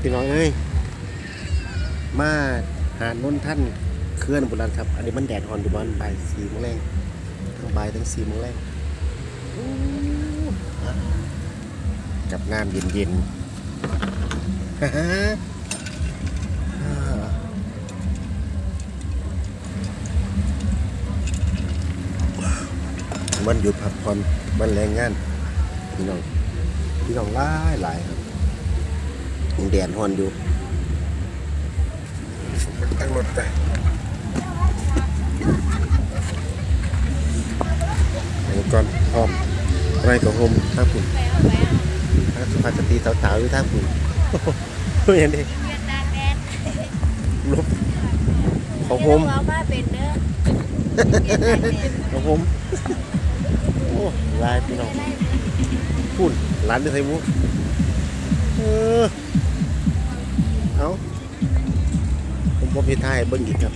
พี่น้องเอ้ยมาหาดนนท่านเคลื่อนบุรีรัมย์ครับ อันนี้มันแดดอ่อนอยู่บ้านบ่ายสี่โมงแรงทั้งบ่ายทั้งสี่โมงแรงกับน้ำเย็นๆฮ่าฮ่าอ่ามันหยุดพักผ่อนมันแรงงาน พี่น้อง พี่น้องหลายหลายครับ แดดฮอนอยู่ตั้งรถไปแล้วก่อนอ้อมไรกับโฮมท่าฝุ่นท่าสุภาพสตรีสาวๆอยู่ท่าฝุ่นโอ้โหเห็นดิเวียดนามแดนลบเขาโฮมเอามาเป็นเด้อเขาโฮมโอ้ลายพี่น้องพูดร้านเดือดไทยมุก เอาผมบอกพี่ทายเบิ้งอีกครับ